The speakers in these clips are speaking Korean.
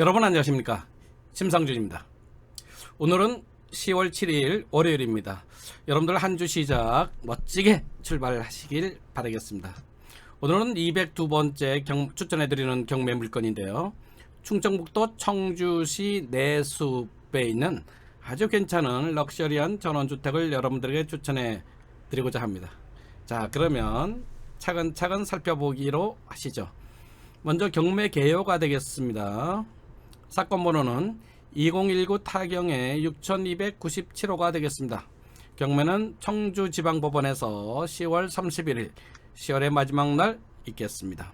여러분 안녕하십니까? 심상준입니다. 오늘은 10월 7일 월요일입니다. 여러분들 한 주 시작 멋지게 출발하시길 바라겠습니다. 오늘은 202번째 경, 추천해드리는 경매 물건인데요. 충청북도 청주시 내숲에 있는 아주 괜찮은 럭셔리한 전원주택을 여러분들에게 추천해 드리고자 합니다. 자 그러면 차근차근 살펴보기로 하시죠. 먼저 경매 개요가 되겠습니다. 사건 번호는 2019 타경의 6297호가 되겠습니다. 경매는 청주지방법원에서 10월 31일 10월의 마지막 날 있겠습니다.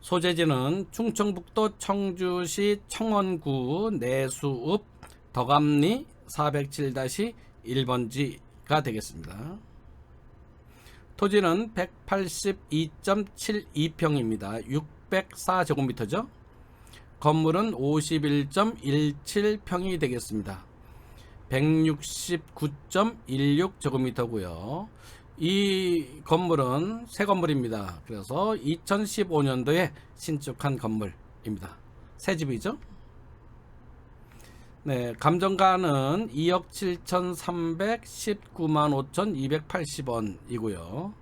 소재지는 충청북도 청주시 청원구 내수읍 덕암리 407-1번지가 되겠습니다. 토지는 182.72평입니다. 604제곱미터죠. 건물은 51.17평이 되겠습니다. 169.16제곱미터고요. 이 건물은 새 건물입니다. 그래서 2015년도에 신축한 건물입니다. 새 집이죠. 네, 감정가는 2억 7,319만 5,280원이고요.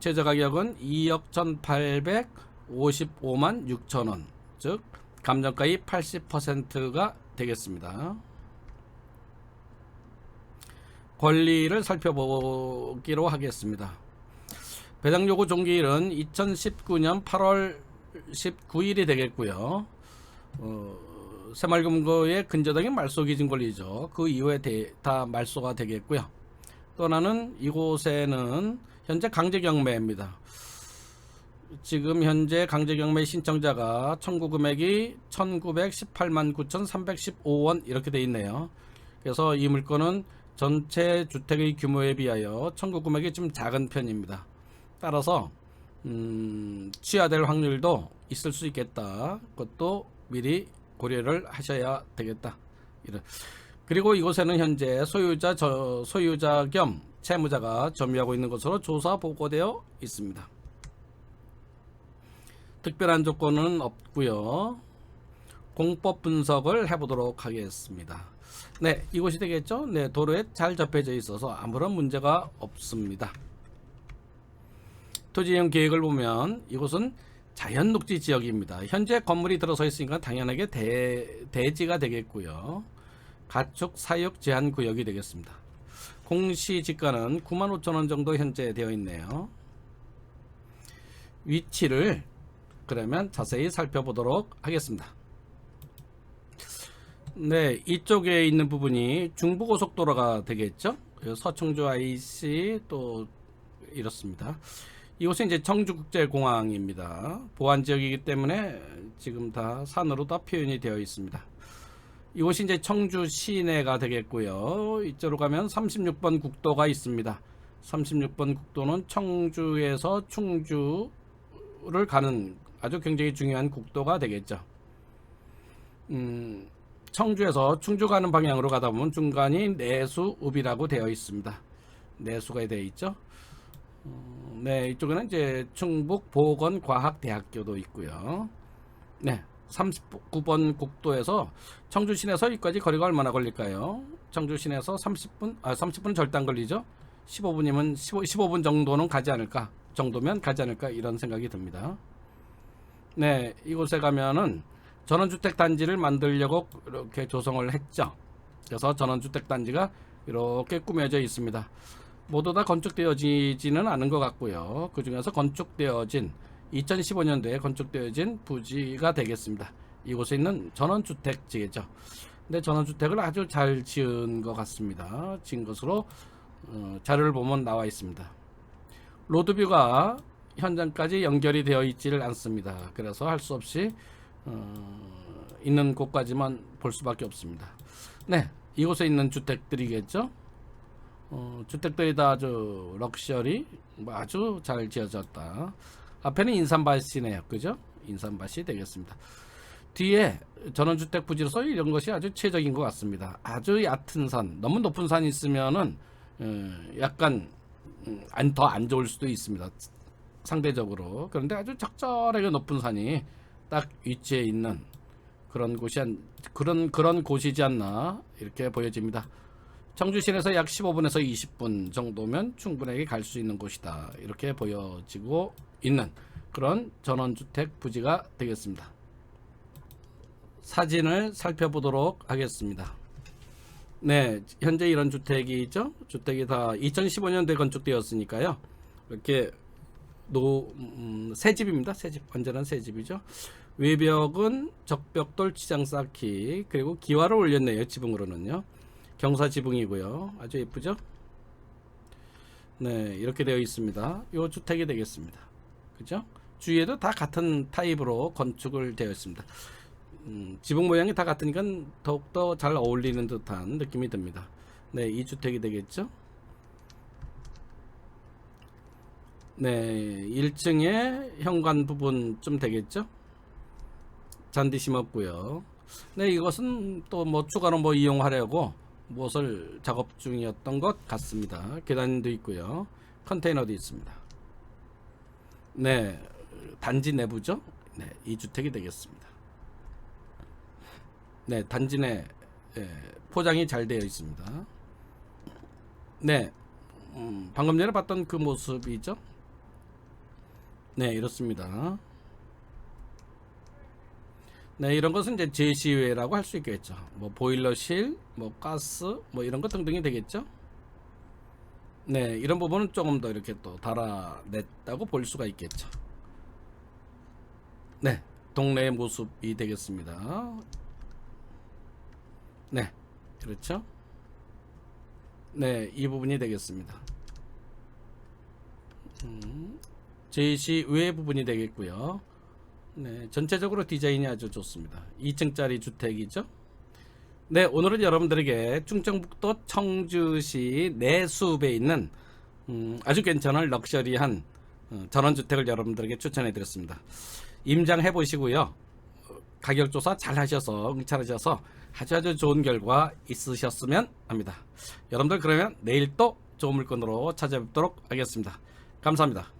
최저 가격은 2억 1,855만 6천 원, 즉 감정가의 80%가 되겠습니다. 권리를 살펴보기로 하겠습니다. 배당 요구 종기일은 2019년 8월 19일이 되겠고요. 어, 새말금고의 근저당이 말소 기준 권리죠. 그 이후에 대, 다 말소가 되겠고요. 또 하나는 이곳에는 현재 강제 경매입니다. 지금 현재 강제 경매 신청자가 청구 금액이 1918만 9,315원 이렇게 돼 있네요. 그래서 이 물건은 전체 주택의 규모에 비하여 청구 금액이 좀 작은 편입니다. 따라서 음, 취하될 확률도 있을 수 있겠다. 그것도 미리 고려를 하셔야 되겠다. 이런. 그리고 이곳에는 현재 소유자 저 소유자 겸 채무자가 점유하고 있는 것으로 조사 보고되어 있습니다. 특별한 조건은 없고요. 공법 분석을 해보도록 하겠습니다. 네, 이곳이 되겠죠? 네, 도로에 잘 접해져 있어서 아무런 문제가 없습니다. 토지이용 계획을 보면 이곳은 자연 녹지 지역입니다. 현재 건물이 들어서 있으니까 당연하게 대, 대지가 되겠고요. 가축 사육 제한 구역이 되겠습니다. 공시 지가는 9만 5천 원 정도 현재 되어 있네요. 위치를 그러면 자세히 살펴보도록 하겠습니다. 네, 이쪽에 있는 부분이 중부고속도로가 되겠죠. 그리고 서청주 IC 또 이렇습니다. 이곳은 이제 청주국제공항입니다. 보안 지역이기 때문에 지금 다 산으로 다 표현이 되어 있습니다. 이곳이 이제 청주 시내가 되겠고요. 이쪽으로 가면 36번 국도가 있습니다. 36번 국도는 청주에서 충주를 가는 아주 굉장히 중요한 국도가 되겠죠. 음, 청주에서 충주 가는 방향으로 가다 보면 중간이 내수읍이라고 되어 있습니다. 내수가 되어 있죠. 어, 네, 이쪽에는 이제 충북 보건과학대학교도 있고요. 네, 39번 국도에서 청주 시내에서 여기까지 거리가 얼마나 걸릴까요? 청주 시내에서 30분, 아 30분 절대 안 걸리죠. 15분이면 15, 15분 정도는 가지 않을까 정도면 가지 않을까 이런 생각이 듭니다. 네, 이곳에 가면은 전원주택 단지를 만들려고 이렇게 조성을 했죠. 그래서 전원주택 단지가 이렇게 꾸며져 있습니다. 모두 다 건축되어지지는 않은 것 같고요. 그 중에서 건축되어진 2015년도에 건축되어진 부지가 되겠습니다. 이곳에 있는 전원주택지겠죠. 근데 전원주택을 아주 잘 지은 것 같습니다. 지은 것으로 어, 자료를 보면 나와 있습니다. 로드뷰가 현장까지 연결이 되어 있지를 않습니다. 그래서 할 수 없이 어, 있는 곳까지만 볼 수밖에 없습니다. 네, 이곳에 있는 주택들이겠죠. 어, 주택들이 다 아주 럭셔리 뭐 아주 잘 지어졌다. 앞에는 인삼밭이네요, 그죠? 인삼밭이 되겠습니다. 뒤에 전원주택 부지로서 이런 것이 아주 최적인 것 같습니다. 아주 얕은 산, 너무 높은 산이 있으면은 어, 약간 음, 더안 좋을 수도 있습니다. 상대적으로 그런데 아주 적절하게 높은 산이 딱 위치해 있는 그런 곳이 한, 그런 그런 곳이지 않나 이렇게 보여집니다. 청주시내에서 약 15분에서 20분 정도면 충분하게 갈 수 있는 곳이다. 이렇게 보여지고 있는 그런 전원주택 부지가 되겠습니다. 사진을 살펴보도록 하겠습니다. 네, 현재 이런 주택이 있죠. 주택이 다 2015년도에 건축되었으니까요. 이렇게 노, 음, 새 집입니다. 새 집, 완전한 새 집이죠. 외벽은 적벽돌 치장 쌓기 그리고 기와를 올렸네요. 지붕으로는요. 경사 지붕이고요. 아주 예쁘죠? 네, 이렇게 되어 있습니다. 요 주택이 되겠습니다. 그죠? 주위에도 다 같은 타입으로 건축을 되어 있습니다. 음, 지붕 모양이 다 같으니까 더욱더 잘 어울리는 듯한 느낌이 듭니다. 네, 이 주택이 되겠죠? 네, 1층에 현관 부분 좀 되겠죠? 잔디 심었고요. 네, 이것은 또 뭐 추가로 뭐 이용하려고 무엇을 작업 중이었던 것 같습니다. 계단도 있고요. 컨테이너도 있습니다. 네, 단지 내부죠? 네, 이 주택이 되겠습니다. 네, 단지 내 예, 포장이 잘 되어 있습니다. 네, 음, 방금 전에 봤던 그 모습이죠? 네, 이렇습니다. 네, 이런 것은 이제 제시외라고 할 수 있겠죠. 뭐 보일러실, 뭐 가스, 뭐 이런 것 등등이 되겠죠. 네, 이런 부분은 조금 더 이렇게 또 달아냈다고 볼 수가 있겠죠. 네, 동네의 모습이 되겠습니다. 네, 그렇죠. 네, 이 부분이 되겠습니다. 음, 제시 외 부분이 되겠고요. 네, 전체적으로 디자인이 아주 좋습니다. 2층짜리 주택이죠. 네, 오늘은 여러분들에게 충청북도 청주시 내숲에 있는 음, 아주 괜찮은 럭셔리한 어, 전원주택을 여러분들에게 추천해 드렸습니다. 임장해 보시고요. 어, 가격 조사 잘 하셔서 응찰하셔서 아주 아주 좋은 결과 있으셨으면 합니다. 여러분들 그러면 내일 또 좋은 물건으로 찾아뵙도록 하겠습니다. 감사합니다.